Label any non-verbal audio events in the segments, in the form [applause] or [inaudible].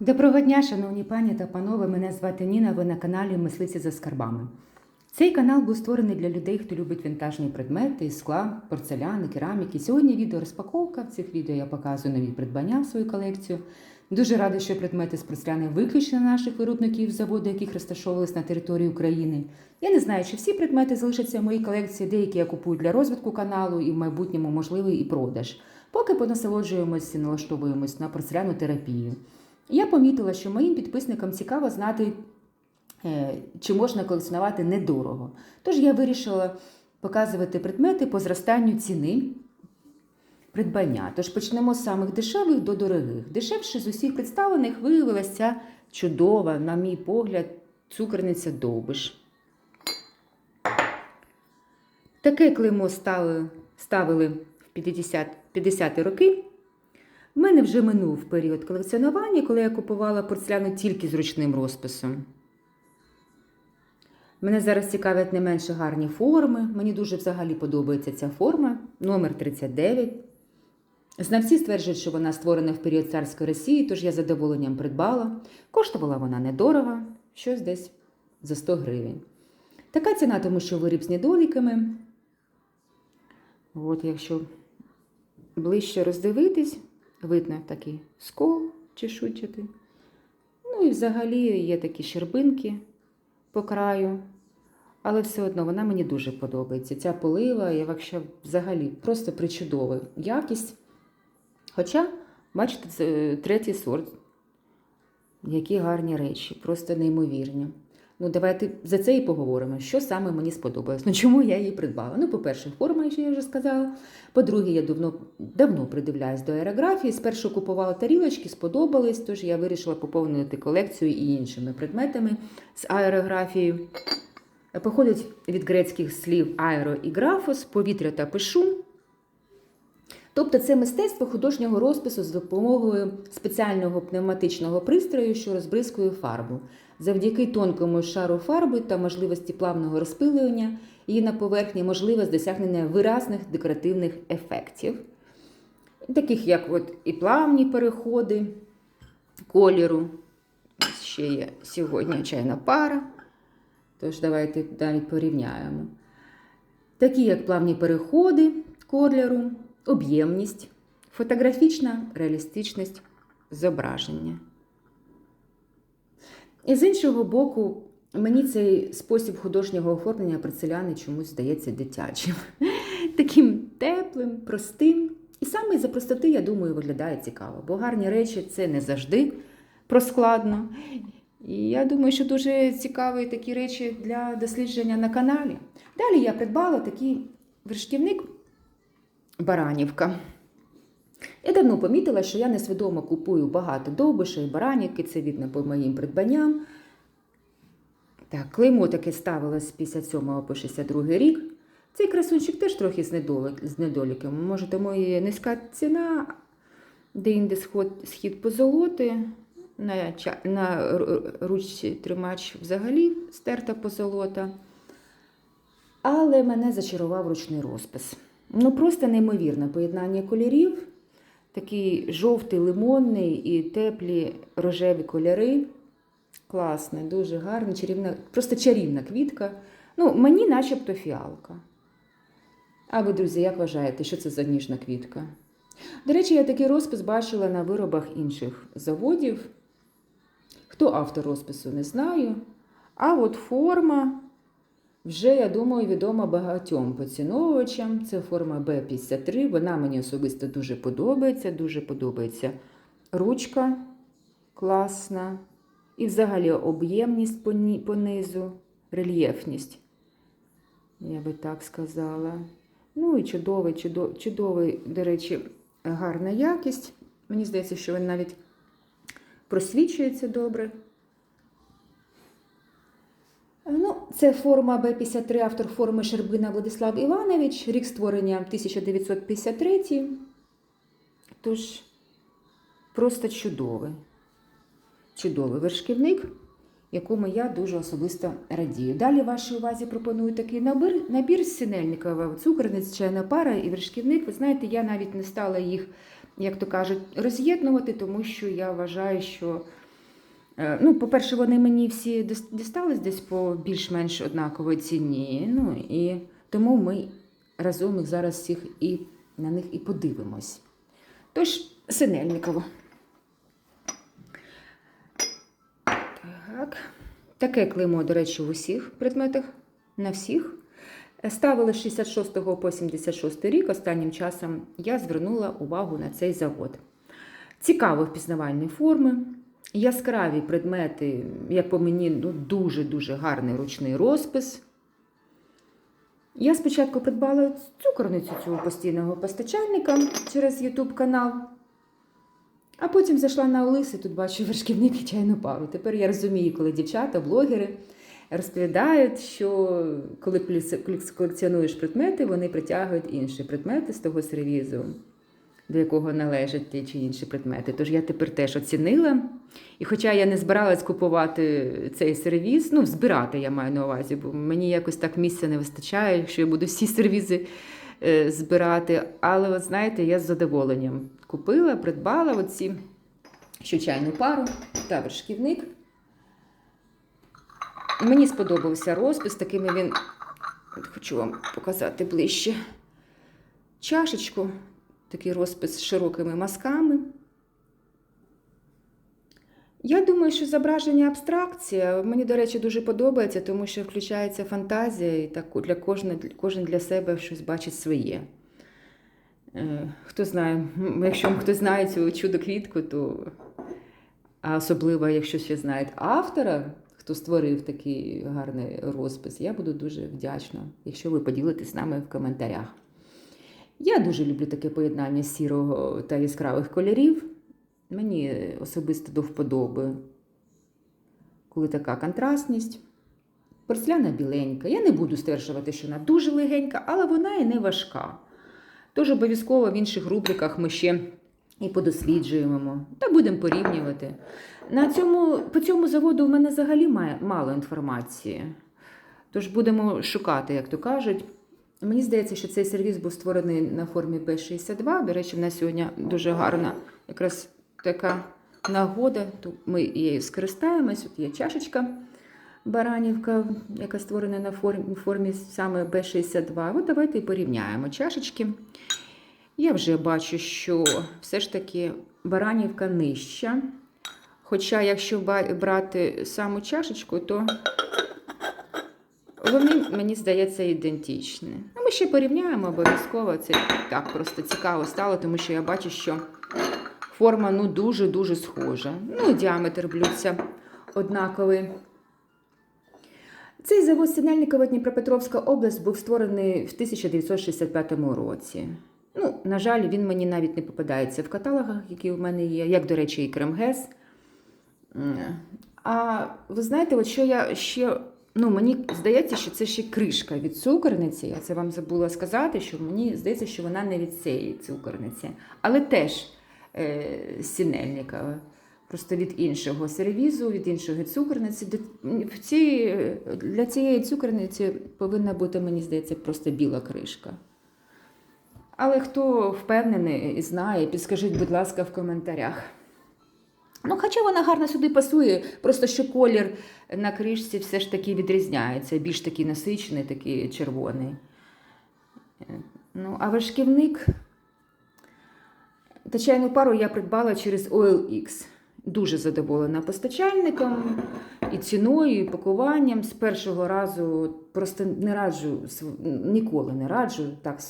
Доброго дня, шановні пані та панове. Мене звати Ніна. Ви на каналі Мисливці за скарбами. Цей канал був створений для людей, хто любить вінтажні предмети, скла, порцеляни, кераміки. Сьогодні відео розпаковка. В цих відео я показую нові придбання в свою колекцію. Дуже рада, що предмети з порцеляни виключно наших виробників заводу, яких розташовувались на території України. Я не знаю, чи всі предмети залишаться в моїй колекції, деякі я купую для розвитку каналу і в майбутньому можливий і продаж. Поки понасолоджуємось і налаштовуємось на порцеляну терапію. Я помітила, що моїм підписникам цікаво знати, е, чи можна колекціонувати недорого. Тож я вирішила показувати предмети по зростанню ціни придбання. Тож почнемо з самих дешевих до дорогих. Дешевше з усіх представлених виявилася ця чудова, на мій погляд, цукерниця довбиш. Таке клеймо ставили в 50, 50-ті роки. В мене вже минув період колекціонування, коли я купувала порцеляну тільки з ручним розписом. Мене зараз цікавлять не менше гарні форми. Мені дуже взагалі подобається ця форма, номер 39. Знавці стверджують, що вона створена в період царської Росії, тож я задоволенням придбала. Коштувала вона недорого, щось десь за 100 гривень. Така ціна, тому що виріб з недоліками. От, якщо ближче роздивитись, видно такий скол чешуйчатий. Ну і взагалі є такі щербинки по краю. Але все одно вона мені дуже подобається. Ця полива, якщо взагалі просто причудова якість. Хоча, бачите, це третій сорт. Які гарні речі, просто неймовірні. Ну, давайте за це і поговоримо, що саме мені сподобалось. Ну, чому я її придбала? Ну, по-перше, форма, що я вже сказала. По-друге, я давно давно придивляюсь до аерографії. Спершу купувала тарілочки, сподобались, тож я вирішила поповнити колекцію і іншими предметами з аерографією. Походить від грецьких слів аеро і графос, повітря та пишу. Тобто це мистецтво художнього розпису з допомогою спеціального пневматичного пристрою, що розбризкує фарбу. Завдяки тонкому шару фарби та можливості плавного розпилювання її на поверхні можливе досягнення виразних декоративних ефектів, таких як от і плавні переходи кольору. Ще є сьогодні чайна пара. Тож давайте навіть порівняємо. Такі, як плавні переходи кольору, об'ємність, фотографічна реалістичність зображення. І з іншого боку, мені цей спосіб художнього оформлення порцеляни чомусь здається дитячим. [laughs] Таким теплим, простим. І саме за простоти, я думаю, виглядає цікаво, бо гарні речі це не завжди проскладно. І я думаю, що дуже цікаві такі речі для дослідження на каналі. Далі я придбала такий вершківник Баранівка. Я давно помітила, що я несвідомо купую багато довбишей, баранівки, це видно по моїм придбанням. Так, клеймо таке ставила з 57 по 62 рік. Цей красунчик теж трохи з, недолік, з недоліками. Може, тому і низька ціна, де інде схід позолоти. На, на ручці тримач взагалі стерта позолота. Але мене зачарував ручний розпис. Ну, просто неймовірне поєднання кольорів. Такий жовтий, лимонний і теплі рожеві кольори. Класне, дуже гарна, чарівна, просто чарівна квітка. Ну, мені начебто фіалка. А ви, друзі, як вважаєте, що це за ніжна квітка? До речі, я такий розпис бачила на виробах інших заводів. Хто автор розпису, не знаю. А от форма вже, я думаю, відома багатьом поціновувачам. Це форма Б53. Вона мені особисто дуже подобається. Дуже подобається ручка класна. І взагалі об'ємність по, низу, рельєфність. Я би так сказала. Ну і чудовий, чудовий, чудовий, до речі, гарна якість. Мені здається, що він навіть просвічується добре. Ну, це форма Б-53, автор форми Щербина Владислав Іванович, рік створення 1953. Тож, просто чудовий. Чудовий вершківник, якому я дуже особисто радію. Далі вашій увазі пропоную такий набір, набір з Сінельникова, цукерниць, чайна пара і вершківник. Ви знаєте, я навіть не стала їх, як то кажуть, роз'єднувати, тому що я вважаю, що Ну, по-перше, вони мені всі дістались десь по більш-менш однаковій ціні. Ну і тому ми разом їх зараз всіх і на них і подивимось. Тож, Синельниково. Так. Таке клеймо, до речі, в усіх предметах, на всіх. Ставили з 66 по 76 рік. Останнім часом я звернула увагу на цей завод. Цікаво впізнавальні форми, яскраві предмети, як по мені, ну, дуже-дуже гарний ручний розпис. Я спочатку придбала цукорницю цього постійного постачальника через YouTube канал. А потім зайшла на Олис і тут бачу вершківник і чайну пару. Тепер я розумію, коли дівчата, блогери розповідають, що коли колекціонуєш предмети, вони притягують інші предмети з того сервізу, до якого належать ті чи інші предмети. Тож я тепер теж оцінила. І хоча я не збиралась купувати цей сервіз, ну, збирати я маю на увазі, бо мені якось так місця не вистачає, якщо я буду всі сервізи е, збирати. Але, от знаєте, я з задоволенням купила, придбала оці що чайну пару та вершківник. Мені сподобався розпис, такими він, от хочу вам показати ближче. Чашечку, такий розпис з широкими мазками. Я думаю, що зображення абстракція мені, до речі, дуже подобається, тому що включається фантазія, і так для кожне, кожен для себе щось бачить своє. Е, Хто знає, якщо хтось знає цю чудо-квітку, то а особливо, якщо ще знають автора, хто створив такий гарний розпис, я буду дуже вдячна, якщо ви поділитесь з нами в коментарях. Я дуже люблю таке поєднання сірого та яскравих кольорів. Мені особисто до вподоби, коли така контрастність. Порцеляна біленька. Я не буду стверджувати, що вона дуже легенька, але вона і не важка. Тож обов'язково в інших рубриках ми ще і подосліджуємо та будемо порівнювати. На цьому, по цьому заводу в мене взагалі мало інформації. Тож будемо шукати, як то кажуть. Мені здається, що цей сервіс був створений на формі B62. До речі, в нас сьогодні дуже гарна якраз така нагода. То ми її скористаємось. Тут є чашечка баранівка, яка створена на формі, формі саме B62. От давайте і порівняємо чашечки. Я вже бачу, що все ж таки баранівка нижча. Хоча, якщо брати саму чашечку, то вони, мені здається, ідентичні. А ми ще порівняємо обов'язково. Це так просто цікаво стало, тому що я бачу, що форма ну, дуже-дуже схожа. Ну, діаметр блюдця однаковий. Цей завод Синельникова Дніпропетровська область був створений в 1965 році. Ну, на жаль, він мені навіть не попадається в каталогах, які в мене є, як, до речі, і Кремгес. А ви знаєте, от що я ще. Ну, мені здається, що це ще кришка від цукорниці. Я це вам забула сказати, що мені здається, що вона не від цієї цукорниці, але теж е, Сінельникова. Просто від іншого сервізу, від іншої цукорниці. Для цієї цукорниці повинна бути, мені здається, просто біла кришка. Але хто впевнений і знає, підскажіть, будь ласка, в коментарях. Ну, хоча вона гарно сюди пасує, просто що колір на кришці все ж таки відрізняється, більш такий насичений, такий червоний. Ну, а вершківник та чайну пару я придбала через OLX. Дуже задоволена постачальником і ціною, і пакуванням. З першого разу просто не раджу, ніколи не раджу так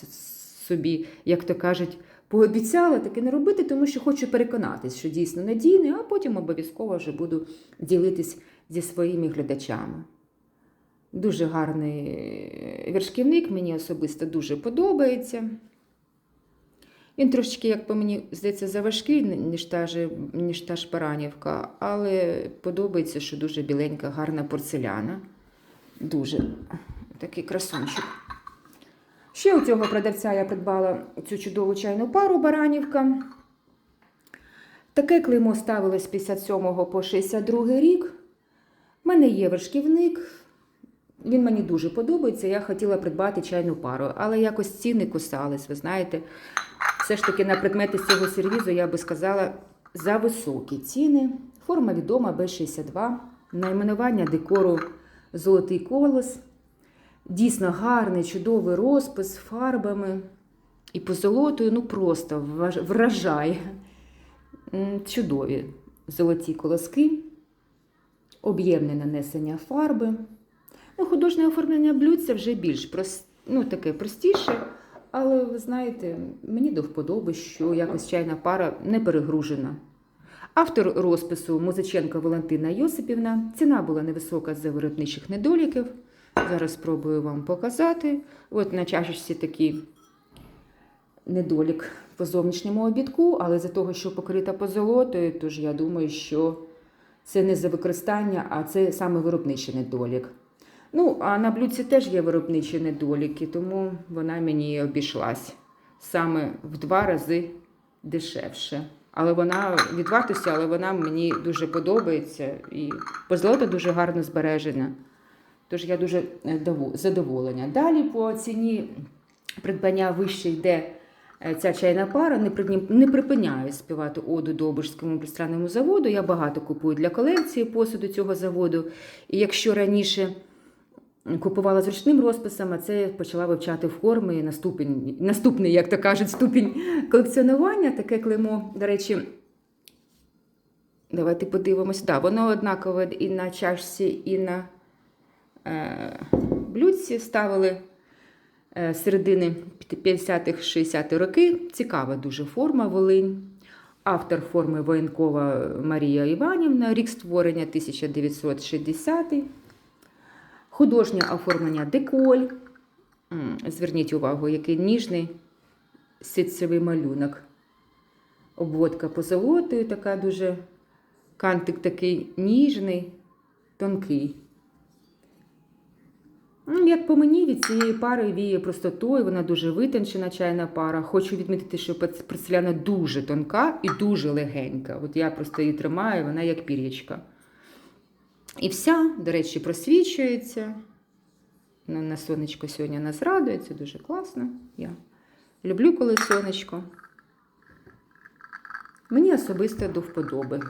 собі, як то кажуть, пообіцяла таке не робити, тому що хочу переконатись, що дійсно надійний, а потім обов'язково вже буду ділитись зі своїми глядачами. Дуже гарний е, вершківник, мені особисто дуже подобається. Він трошечки, як по мені здається, заважкий, ніж та ж, ніж та ж Баранівка, але подобається, що дуже біленька, гарна порцеляна. Дуже такий красунчик. Ще у цього продавця я придбала цю чудову чайну пару Баранівка. Таке клеймо ставилось з 57 по 62 рік. У мене є вершківник. Він мені дуже подобається. Я хотіла придбати чайну пару, але якось ціни кусались, ви знаєте. Все ж таки на предмети з цього сервізу я би сказала за високі ціни. Форма відома Б62. Найменування декору Золотий колос. Дійсно гарний, чудовий розпис з фарбами і позолотою. Ну просто вражає. Чудові золоті колоски, об'ємне нанесення фарби. Ну, художнє оформлення блюд це вже більш прос... ну, таке простіше. Але ви знаєте, мені до вподоби, що якось чайна пара не перегружена. Автор розпису Музиченко Валентина Йосипівна. Ціна була невисока за виробничих недоліків. Зараз спробую вам показати. От на чашечці такий недолік по зовнішньому обідку, але за того, що покрита позолотою, тож я думаю, що це не за використання, а це саме виробничий недолік. Ну, а на блюдці теж є виробничі недоліки, тому вона мені обійшлась саме в два рази дешевше. Але вона від вартості, але вона мені дуже подобається і позолота дуже гарно збережена. Тож я дуже е, задоволена. Далі по ціні придбання вище йде е, ця чайна пара. Не, припиняю співати оду Добужському пристранному заводу. Я багато купую для колекції посуду цього заводу. І якщо раніше купувала з ручним розписом, а це почала вивчати форми на ступінь, наступний, як то кажуть, ступінь колекціонування. Таке клеймо, до речі, давайте подивимось. Да, воно однакове і на чашці, і на блюдці ставили е, середини 50-х, 60-х роки. Цікава дуже форма Волинь. Автор форми воєнкова Марія Іванівна, рік створення 1960. Художнє оформлення деколь. Зверніть увагу, який ніжний ситцевий малюнок. Обводка позолотою, така дуже кантик такий ніжний, тонкий. Ну, Як по мені, від цієї пари віє простотою, вона дуже витончена чайна пара. Хочу відмітити, що порцеляна дуже тонка і дуже легенька. От я просто її тримаю, вона як пір'ячка. І вся, до речі, просвічується. На сонечко сьогодні нас радує, це дуже класно. Я люблю, коли сонечко. Мені особисто до вподоби.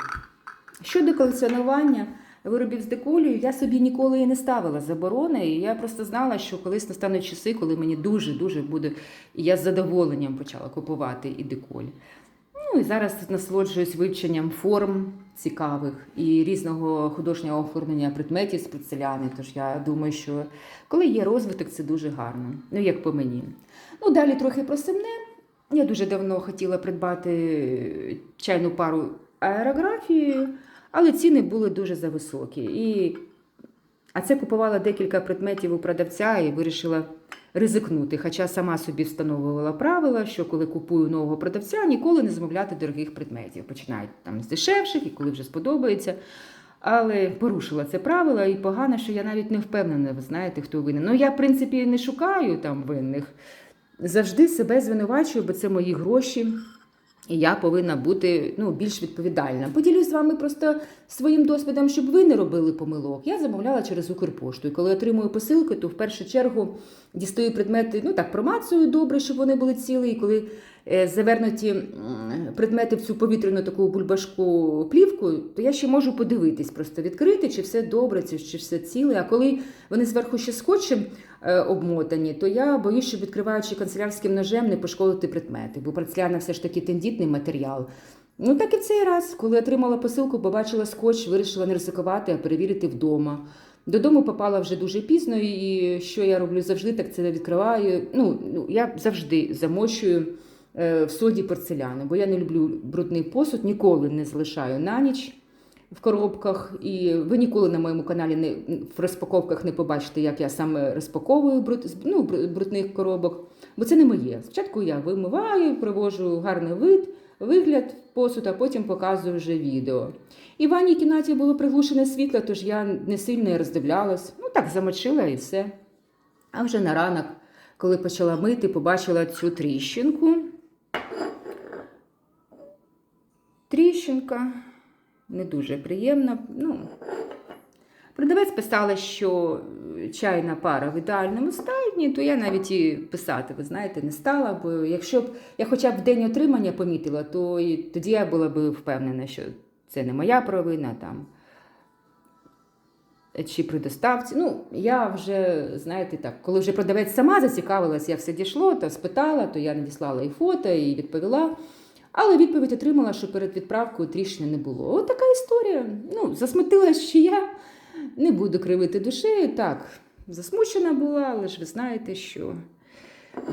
Щодо колекціонування виробів з деколію, я собі ніколи і не ставила заборони. І я просто знала, що колись настануть часи, коли мені дуже-дуже буде. І я з задоволенням почала купувати і деколь. Ну і зараз насолоджуюсь вивченням форм цікавих і різного художнього оформлення предметів з порцеляни. Тож я думаю, що коли є розвиток, це дуже гарно. Ну, як по мені. Ну, далі трохи про семне. Я дуже давно хотіла придбати чайну пару аерографії, але ціни були дуже зависокі. І... А це купувала декілька предметів у продавця і вирішила ризикнути. Хоча сама собі встановлювала правила, що коли купую нового продавця, ніколи не замовляти дорогих предметів. Починають там з дешевших і коли вже сподобається. Але порушила це правило, і погано, що я навіть не впевнена, ви знаєте, хто винен. Ну я, в принципі, не шукаю там винних. Завжди себе звинувачую, бо це мої гроші. І я повинна бути ну, більш відповідальна. Поділюсь з вами просто своїм досвідом, щоб ви не робили помилок. Я замовляла через Укрпошту. І коли отримую посилки, то в першу чергу дістаю предмети, ну так, промацую добре, щоб вони були цілі. І коли завернуті предмети в цю повітряну таку бульбашку плівку, то я ще можу подивитись, просто відкрити, чи все добре, чи, все ціле. А коли вони зверху ще скотчем е, обмотані, то я боюсь, що відкриваючи канцелярським ножем, не пошкодити предмети, бо порцеляна все ж таки тендітний матеріал. Ну так і в цей раз, коли отримала посилку, побачила скотч, вирішила не ризикувати, а перевірити вдома. Додому попала вже дуже пізно, і що я роблю завжди, так це відкриваю. Ну, ну я завжди замочую е, в соді порцеляну, бо я не люблю брудний посуд, ніколи не залишаю на ніч в коробках. І ви ніколи на моєму каналі не в розпаковках не побачите, як я саме розпаковую бруд, ну, брудних коробок, бо це не моє. Спочатку я вимиваю, привожу гарний вид, вигляд посуд, а потім показую вже відео. І в ванній кімнаті було приглушене світло, тож я не сильно роздивлялась. Ну так, замочила і все. А вже на ранок, коли почала мити, побачила цю тріщинку. Тріщинка не дуже приємна. Ну, продавець писала, що чайна пара в ідеальному стані, то я навіть і писати, ви знаєте, не стала. Бо якщо б я хоча б в день отримання помітила, то і тоді я була б впевнена, що це не моя провина там. Чи при доставці. Ну, я вже, знаєте, так, коли вже продавець сама зацікавилась, як все дійшло, то спитала, то я надіслала і фото, і відповіла. Але відповідь отримала, що перед відправкою тріщини не було. От така історія. Ну, засмутилась, що я не буду кривити душею. Так, засмучена була, але ж ви знаєте, що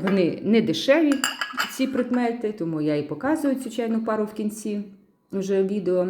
вони не дешеві, ці предмети, тому я і показую цю чайну пару в кінці вже відео.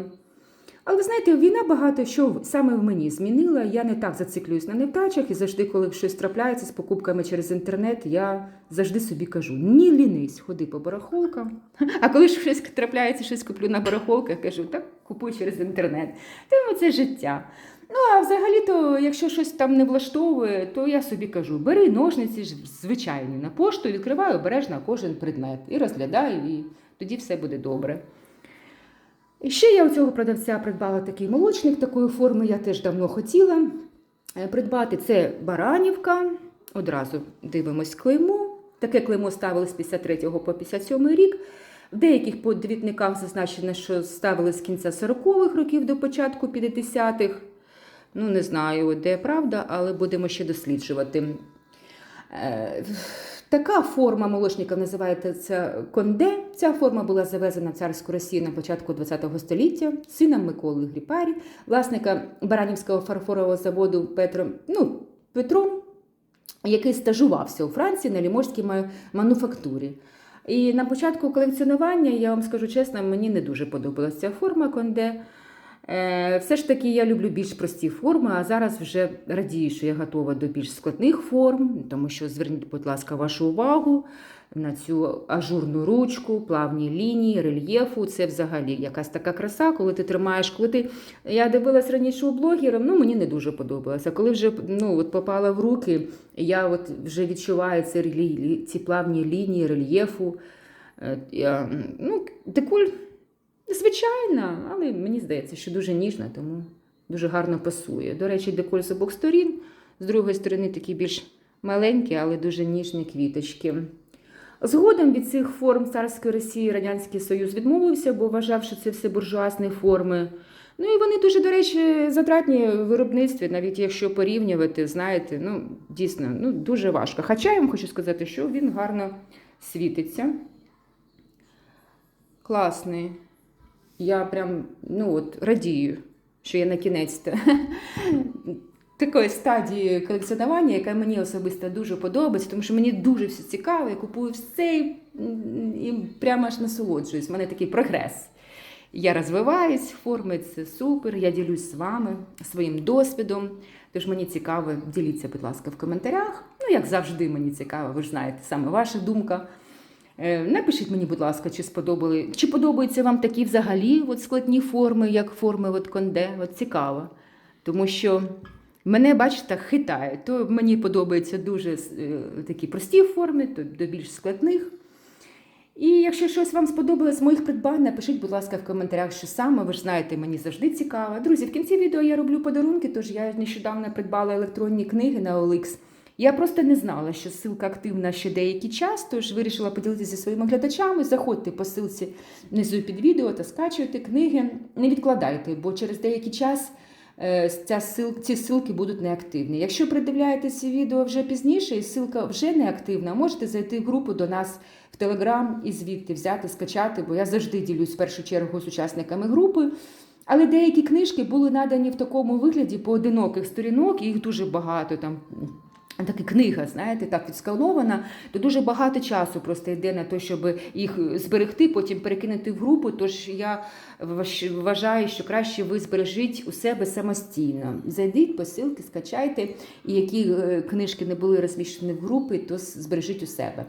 Але ви знаєте, війна багато що саме в мені змінила. Я не так зациклююсь на невдачах, і завжди, коли щось трапляється з покупками через інтернет, я завжди собі кажу: ні, лінись, ходи по барахолкам. А коли ж щось трапляється, щось куплю на барахолках, кажу, так купуй через інтернет. Тому це життя. Ну, а взагалі-то, якщо щось там не влаштовує, то я собі кажу: бери ножниці звичайні на пошту, відкриваю обережно кожен предмет і розглядаю, і тоді все буде добре. І ще я у цього продавця придбала такий молочник такої форми, я теж давно хотіла е, придбати. Це Баранівка. Одразу дивимось клеймо. Таке клеймо ставили з 53 по 57 рік. В деяких подвітниках зазначено, що ставили з кінця 40-х років до початку 50-х. Ну, не знаю, де правда, але будемо ще досліджувати. Така форма молочників називається конде. Ця форма була завезена в царську Росію на початку ХХ століття сином Миколи Гріпарі, власника Баранівського фарфорового заводу Петром, ну, Петром, який стажувався у Франції на ліможській мануфактурі. І на початку колекціонування, я вам скажу чесно, мені не дуже подобалася ця форма конде. Е, Все ж таки я люблю більш прості форми, а зараз вже радію, що я готова до більш складних форм, тому що зверніть, будь ласка, вашу увагу на цю ажурну ручку, плавні лінії, рельєфу. Це взагалі якась така краса, коли ти тримаєш, коли ти. Я дивилась раніше у блогера, ну мені не дуже подобалося. Коли вже ну, от попала в руки, я от вже відчуваю ці, ці плавні лінії, рельєфу. Е, ну, декуль Звичайна, але мені здається, що дуже ніжна, тому дуже гарно пасує. До речі, деколь з обох сторін. З другої сторони такі більш маленькі, але дуже ніжні квіточки. Згодом від цих форм царської Росії Радянський Союз відмовився, бо вважав, що це все буржуазні форми. Ну і вони дуже, до речі, затратні в виробництві, навіть якщо порівнювати, знаєте, ну дійсно ну, дуже важко. Хоча я вам хочу сказати, що він гарно світиться. Класний. Я прям ну от радію, що я на кінець [laughs] такої стадії колекціонування, яка мені особисто дуже подобається, тому що мені дуже все цікаво, я купую все і, і прямо аж насолоджуюсь. У мене такий прогрес. Я розвиваюсь, форми це супер. Я ділюсь з вами своїм досвідом. Тож мені цікаво, діліться, будь ласка, в коментарях. Ну, як завжди, мені цікаво, ви ж знаєте, саме ваша думка. Е, Напишіть мені, будь ласка, чи сподобали, чи подобаються вам такі взагалі от складні форми, як форми от конде. От цікаво. Тому що мене, бачите, хитає. То мені подобаються дуже е, такі прості форми, то до більш складних. І якщо щось вам сподобалось з моїх придбань, напишіть, будь ласка, в коментарях, що саме. Ви ж знаєте, мені завжди цікаво. Друзі, в кінці відео я роблю подарунки, тож я нещодавно придбала електронні книги на OLX. Я просто не знала, що ссылка активна ще деякий час, тож вирішила поділитися зі своїми глядачами. Заходьте по ссылці внизу під відео та скачуйте книги. Не відкладайте, бо через деякий час е, ця ссыл, ці ссылки будуть неактивні. Якщо придивляєтеся відео вже пізніше і ссылка вже не активна, можете зайти в групу до нас в Телеграм і звідти взяти, скачати, бо я завжди ділюсь в першу чергу з учасниками групи. Але деякі книжки були надані в такому вигляді поодиноких сторінок, і їх дуже багато там. Така книга, знаєте, так відскалована, то дуже багато часу просто йде на те, щоб їх зберегти, потім перекинути в групу. Тож я вважаю, що краще ви збережіть у себе самостійно. Зайдіть по ссылки, скачайте, і які книжки не були розміщені в групи, то збережіть у себе.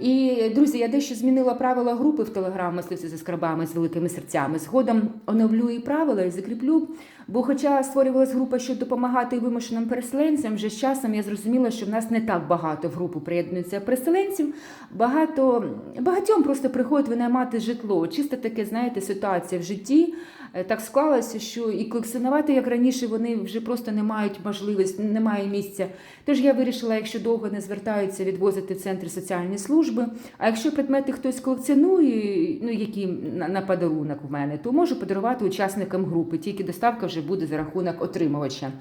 І, друзі, я дещо змінила правила групи в Телеграм мисливці за скарбами з великими серцями. Згодом оновлю і правила і закріплю. Бо, хоча створювалася група, щоб допомагати вимушеним переселенцям, вже з часом я зрозуміла, що в нас не так багато в групу приєднується переселенців. Багато багатьом просто приходить винаймати житло. Чисто таке, знаєте, ситуація в житті. е, так склалося, що і колекціонувати, як раніше, вони вже просто не мають можливості, немає місця. Тож я вирішила, якщо довго не звертаються, відвозити в центр соціальної служби. А якщо предмети хтось колекціонує, ну які на, на подарунок в мене, то можу подарувати учасникам групи, тільки доставка вже буде за рахунок отримувача.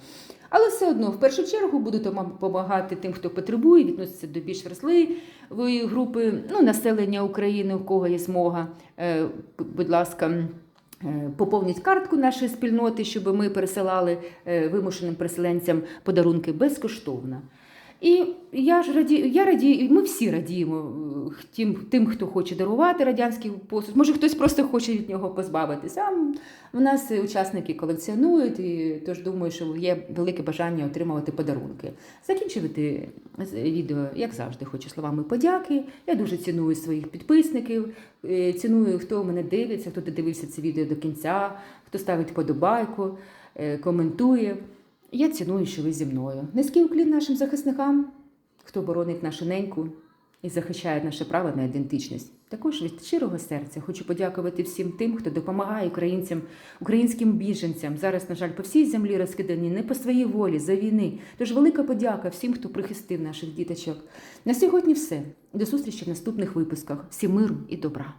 Але все одно, в першу чергу, буду допомагати тим, хто потребує, відноситься до більш вразливої групи, ну, населення України, у кого є змога. Е, Будь ласка. е, Поповніть картку нашої спільноти, щоб ми пересилали е, вимушеним переселенцям подарунки безкоштовно. І я ж радію, я радію, ми всі радіємо е, тим, тим, хто хоче дарувати радянський посуд. Може, хтось просто хоче від нього позбавитися. А в нас учасники колекціонують, і тож думаю, що є велике бажання отримувати подарунки. Закінчувати з- відео, як завжди, хочу словами подяки. Я дуже ціную своїх підписників, е, ціную, хто мене дивиться, хто додивився це відео до кінця, хто ставить подобайку, е, коментує. Я ціную, що ви зі мною. Низький уклін нашим захисникам, хто боронить нашу неньку і захищає наше право на ідентичність. Також від щирого серця хочу подякувати всім тим, хто допомагає українцям, українським біженцям. Зараз, на жаль, по всій землі розкидані не по своїй волі, за війни. Тож велика подяка всім, хто прихистив наших діточок. На сьогодні все. До зустрічі в наступних випусках. Всім миру і добра.